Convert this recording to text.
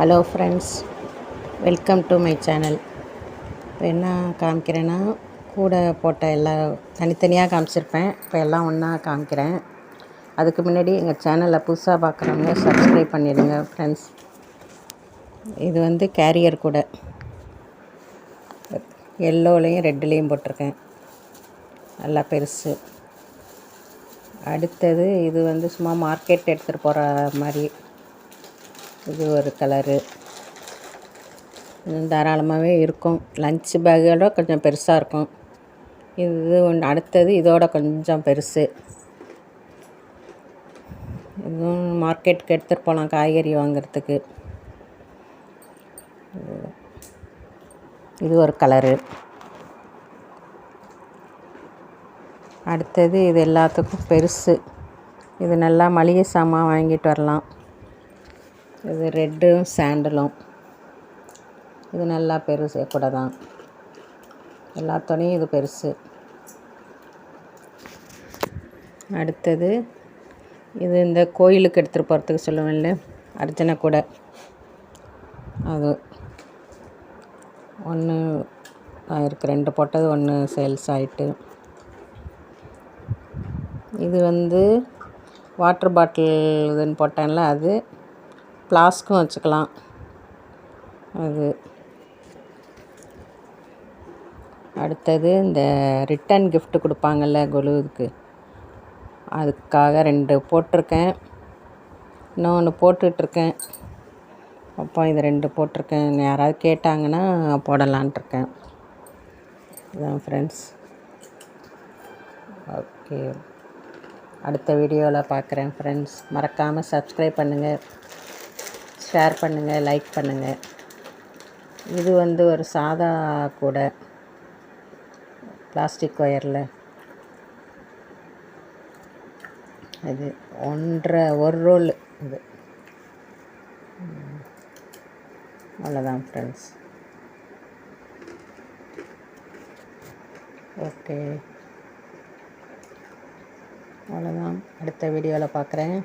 Hello friends welcome to my channel இப்போ என்ன காமிக்கிறேன்னா கூட போட்ட எல்லா தனித்தனியாக காமிச்சிருப்பேன். இப்போ எல்லாம் ஒன்றா காமிக்கிறேன். அதுக்கு முன்னாடி எங்கள் சேனலை புதுசாக பார்க்குறவங்க சப்ஸ்கிரைப் பண்ணிடுங்க ஃப்ரெண்ட்ஸ் இது வந்து கேரியர் கூட. எல்லோலையும் ரெட்டுலேயும் போட்டிருக்கேன். நல்லா பெருசு. அடுத்தது இது வந்து சும்மா மார்க்கெட் எடுத்துகிட்டு போகிற மாதிரி. இது ஒரு கலரு. தாராளமாகவே இருக்கும். லன்ச் பேக்கோட கொஞ்சம் பெருசாக இருக்கும். இது ஒன்று அடுத்தது இதோட கொஞ்சம் பெருசு. இதுவும் மார்க்கெட்டுக்கு எடுத்துகிட்டு போகலாம் காய்கறி வாங்குறதுக்கு. இது ஒரு கலரு. அடுத்தது இது எல்லாத்துக்கும் பெருசு. இது நல்லா மளிகை சாமான் வாங்கிட்டு வரலாம். இது ரெட்டும் சாண்டலும். இது நல்லா பெருசு கூட தான். எல்லாத்தோடையும் இது பெருசு. அடுத்தது இது இந்த கோயிலுக்கு எடுத்துகிட்டு போகிறதுக்கு சொல்லுவேன்ல அர்ச்சனை கூட. அது ஒன்று ஆயிருக்கு ரெண்டு போட்டது ஒன்று சேல்ஸ் ஆகிட்டு இது வந்து வாட்டர் பாட்டில் இதுன்னு போட்டேன்ல அது ஃப்ளாஸ்க்கும் வச்சுக்கலாம். அது. அடுத்தது இந்த ரிட்டன் கிஃப்ட் கொடுப்பாங்கல்ல கொலுவுக்கு. அதுக்காக ரெண்டு போட்டிருக்கேன். இன்னும் ஒன்று போட்டுட்ருக்கேன். அப்போ இது ரெண்டு போட்டிருக்கேன். யாராவது கேட்டாங்கன்னா போடலான்ட்ருக்கேன். இதுதான் ஃப்ரெண்ட்ஸ். ஓகே. அடுத்த வீடியோவில் பார்க்குறேன் ஃப்ரெண்ட்ஸ். மறக்காமல் சப்ஸ்கிரைப் பண்ணுங்கள் ஷேர் பண்ணுங்கள் லைக் பண்ணுங்கள் இது வந்து ஒரு சாதா கூடை பிளாஸ்டிக் ஒயரில் இது ஒன்றரை ஒரு ரோல் இது. அவ்வளோதான் ஃப்ரெண்ட்ஸ் ஓகே அவ்வளோதான் அடுத்த வீடியோவில் பார்க்குறேன்